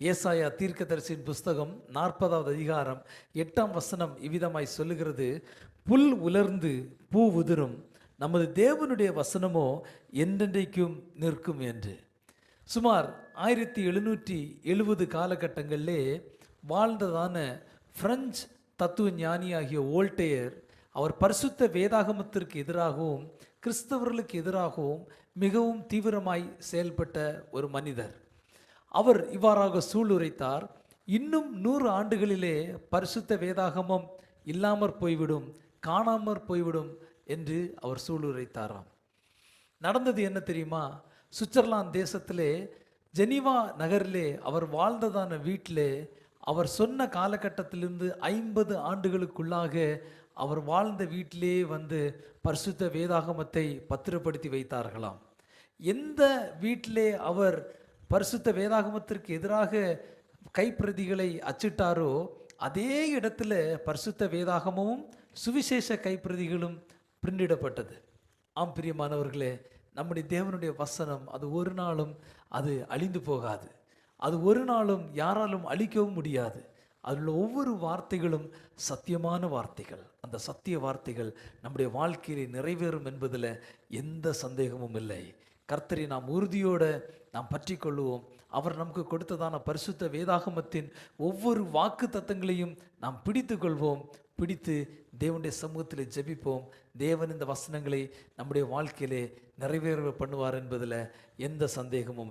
ஏசாயா தீர்க்கதரிசியின் புஸ்தகம் நாற்பதாவது அதிகாரம் எட்டாம் வசனம் இவ்விதமாய் சொல்லுகிறது. புல் உலர்ந்து பூ உதிரும். நமது தேவனுடைய வசனமோ என்றென்றைக்கும் நிற்கும் என்று. சுமார் ஆயிரத்தி எழுநூற்றி எழுபது காலகட்டங்களிலே வாழ்ந்ததான பிரெஞ்சு தத்துவ ஞானியாகிய ஓல்டேயர் அவர் பரிசுத்த வேதாகமத்திற்கு எதிராகவும் கிறிஸ்தவர்களுக்கு எதிராகவும் மிகவும் தீவிரமாய் செயல்பட்ட ஒரு மனிதர். அவர் இவ்வாறாக சூளுரைத்தார் இன்னும் நூறு ஆண்டுகளிலே பரிசுத்த வேதாகமம் இல்லாமற் போய்விடும் காணாமற் போய்விடும் என்று அவர் சூளுரைத்தாராம். நடந்தது என்ன தெரியுமா? சுவிட்சர்லாந்து தேசத்திலே ஜெனீவா நகரிலே அவர் வாழ்ந்ததான வீட்டிலே அவர் சொன்ன காலகட்டத்திலிருந்து ஐம்பது ஆண்டுகளுக்குள்ளாக அவர் வாழ்ந்த வீட்டிலே வந்து பரிசுத்த வேதாகமத்தை பத்திரப்படுத்தி வைத்தார்களாம். எந்த வீட்டிலே அவர் பரிசுத்த வேதாகமத்திற்கு எதிராக கைப்பிரதிகளை அச்சிட்டாரோ அதே இடத்துல பரிசுத்த வேதாகமும் சுவிசேஷ கைப்பிரதிகளும் பிரிண்டிடப்பட்டது ஆம் பிரியமானவர்களே நம்முடைய தேவனுடைய வசனம் அது ஒரு நாளும் அது அழிந்து போகாது. அது ஒரு நாளும் யாராலும் அழிக்கவும் முடியாது. அதில் ஒவ்வொரு வார்த்தைகளும் சத்தியமான வார்த்தைகள். அந்த சத்திய வார்த்தைகள் நம்முடைய வாழ்க்கையிலே நிறைவேறும் என்பதில் எந்த சந்தேகமும் இல்லை. கர்த்தரை நாம் உறுதியோடு நாம் பற்றி கொள்ளுவோம் அவர் நமக்கு கொடுத்ததான பரிசுத்த வேதாகமத்தின் ஒவ்வொரு வாக்கு தத்தங்களையும் நாம் பிடித்து கொள்வோம் பிடித்து தேவனுடைய சமூகத்தில் ஜெபிப்போம். தேவன் இந்த வசனங்களை நம்முடைய வாழ்க்கையிலே நிறைவேற பண்ணுவார் என்பதில் எந்த சந்தேகமும்